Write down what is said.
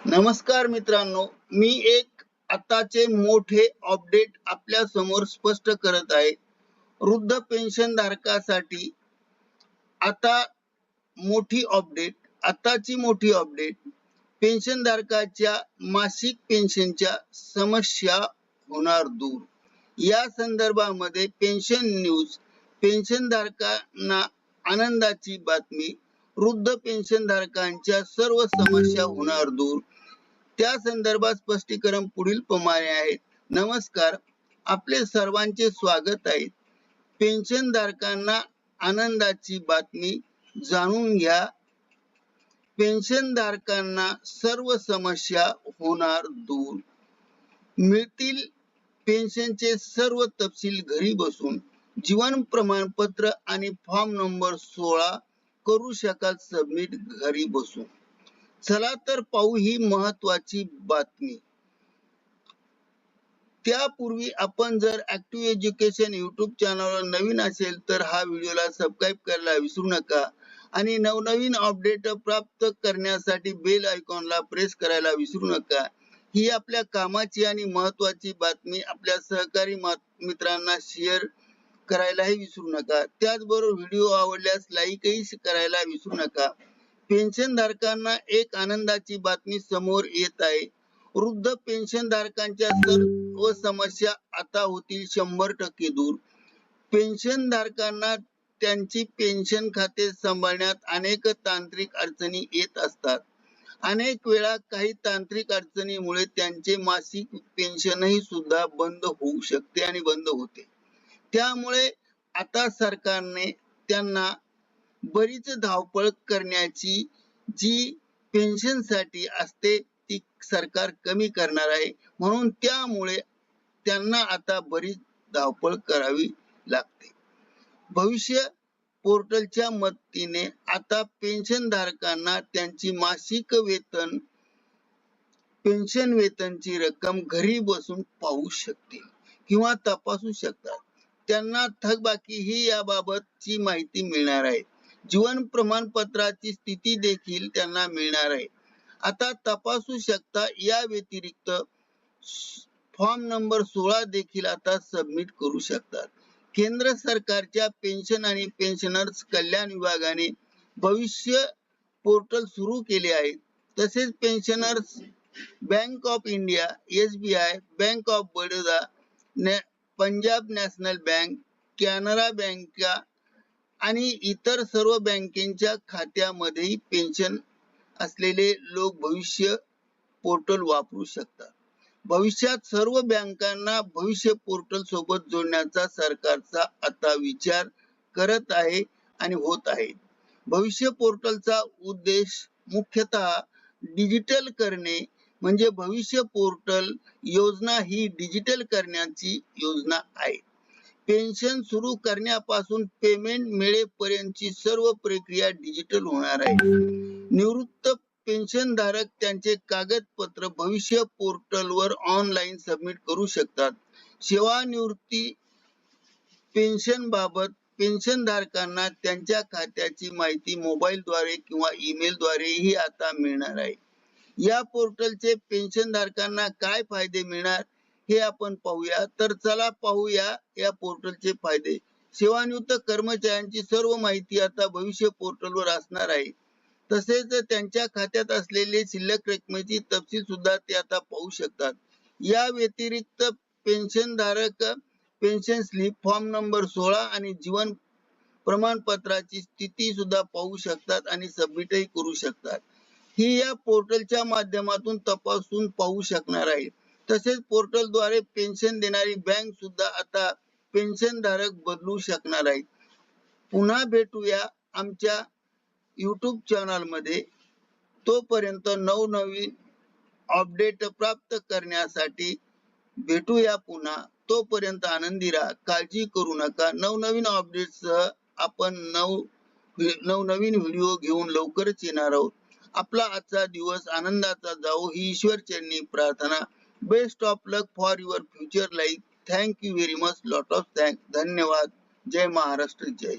नमस्कार मित्रांनो मी एक आताचे मोठे अपडेट आपल्यासमोर स्पष्ट करत आहे. वृद्ध पेन्शन धारकासाठी आता मोठी अपडेट आताची मोठी अपडेट पेन्शन धारकाच्या मासिक पेन्शनच्या समस्या होणार दूर. या संदर्भामध्ये पेन्शन न्यूज पेन्शन धारकांना आनंदाची बातमी वृद्ध पेन्शन धारकांच्या सर्व समस्या होणार दूर. त्या संदर्भात स्पष्टीकरण पुढील प्रमाणे आहे. नमस्कार. आपले सर्वांचे स्वागत आहे. पेन्शन धारकांना आनंदाची बातमी जाणून घ्या. पेन्शन धारकांना सर्व समस्या होणार दूर. मिळतील पेन्शनचे सर्व तपशील घरी बसून. जीवन प्रमाणपत्र आणि फॉर्म नंबर सोळा करू शकाल सबमिट घरी बसून चला तर पाहू ही महत्वाची बातमी. त्यापूर्वी आपण जर ऍक्टिव्ह एज्युकेशन युट्यूब चॅनलवर नवीन असेल तर हा व्हिडिओला सबस्क्राईब करायला विसरू नका आणि नवनवीन अपडेट प्राप्त करण्यासाठी बेल आयकॉनला प्रेस करायला विसरू नका. ही आपल्या कामाची आणि महत्वाची बातमी आपल्या सहकारी मित्रांना शेअर करायलाही विसरू नका. त्याचबरोबर व्हिडिओ आवडल्यास लाईकही करायला विसरू नका. पेन्शन धारकांना एक आनंदाची बातमी समोर येत आहे. वृद्ध पेन्शन धारकांच्या सर्व समस्या आता होतील शंभर टक्के दूर. पेन्शन धारकांना त्यांची पेन्शन खाते सांभाळण्यात अनेक तांत्रिक अडचणी येत असतात. अनेक वेळा काही तांत्रिक अडचणीमुळे त्यांचे मासिक पेन्शनही सुद्धा बंद होऊ शकते आणि बंद होते. त्यामुळे आता सरकारने त्यांना बरीच धावपळ करण्याची जी पेन्शनसाठी असते ती सरकार कमी करणार आहे. म्हणून त्यामुळे त्यांना आता बरीच धावपळ करावी लागते. भविष्य पोर्टलच्या मदतीने आता पेन्शन धारकांना त्यांची मासिक वेतन पेन्शन वेतनची रक्कम घरी बसून पाहू शकतील किंवा तपासू शकतात. त्यांना थकबाकी ही याबाबतची माहिती मिळणार आहे. जीवन प्रमाणपत्राची स्थिती देखील त्यांना मिळणार आहे. आता तपासू शकता या व्यतिरिक्त फॉर्म नंबर सोळा देखील आता सबमिट करू शकतात. केंद्र सरकारच्या पेन्शन आणि पेन्शनर्स कल्याण विभागाने भविष्य पोर्टल सुरू केले आहे. तसेच pensioners Bank of India S B I Bank of Baroda Punjab National Bank Canara Bank आणि इतर सर्व बँकेच्या खात्यामध्येही पेन्शन असलेले लोक भविष्य पोर्टल वापरू शकतात. भविष्यात सर्व बँकांना भविष्य पोर्टल सोबत जोडण्याचा सरकारचा आता विचार करत आहे आणि होत आहे. भविष्य पोर्टलचा उद्देश मुख्यतः डिजिटल करणे म्हणजे भविष्य पोर्टल योजना ही डिजिटल करण्याची योजना आहे. पेन्शन सुरू करण्यापासून पेमेंट मिळेपर्यंतची सर्व प्रक्रिया डिजिटल होणार आहे. निवृत्त पेन्शन धारक त्यांचे कागदपत्र भविष्य पोर्टलवर ऑनलाईन सबमिट करू शकतात. सेवानिवृत्ती पेन्शन बाबत पेन्शन धारकांना त्यांच्या खात्याची माहिती मोबाईल द्वारे किंवा ईमेलद्वारेही आता मिळणार आहे. या पोर्टलचे पेन्शन धारकांना काय फायदे मिळणार हे आपण पाहूया. तर चला पाहूया या पोर्टलचे फायदे. सेवानिवृत्त कर्मचाऱ्यांची सर्व माहिती आता भविष्य पोर्टलवर असणार आहे. तसेच त्यांच्या खात्यात असलेले शिल्लक रकमेची तपशील सुद्धा ते आता पाहू शकतात. या व्यतिरिक्त पेन्शन धारक पेन्शन स्लिप फॉर्म नंबर सोळा आणि जीवन प्रमाणपत्राची स्थिती सुद्धा पाहू शकतात आणि सबमिटही करू शकतात. ही या पोर्टलच्या माध्यमातून तपासून पाहू शकणार आहे. तसेच पोर्टलद्वारे पेन्शन देणारी बँक सुद्धा आता पेन्शन धारक बदलू शकणार आहे पुन्हा भेटूया आमच्या युट्यूब चॅनलमध्ये तोपर्यंत नवनवीन अपडेट प्राप्त करण्यासाठी भेटूया पुन्हा. तोपर्यंत आनंदी राहा काळजी करू नका. नवनवीन अपडेट सह आपण नव नवनवीन व्हिडिओ घेऊन लवकरच येणार आहोत. आपला आजचा दिवस आनंदाचा जाऊ ही ईश्वर चरणी प्रार्थना. Best of luck for your future life thank you very much lot of thank धन्यवाद. जय महाराष्ट्र. जय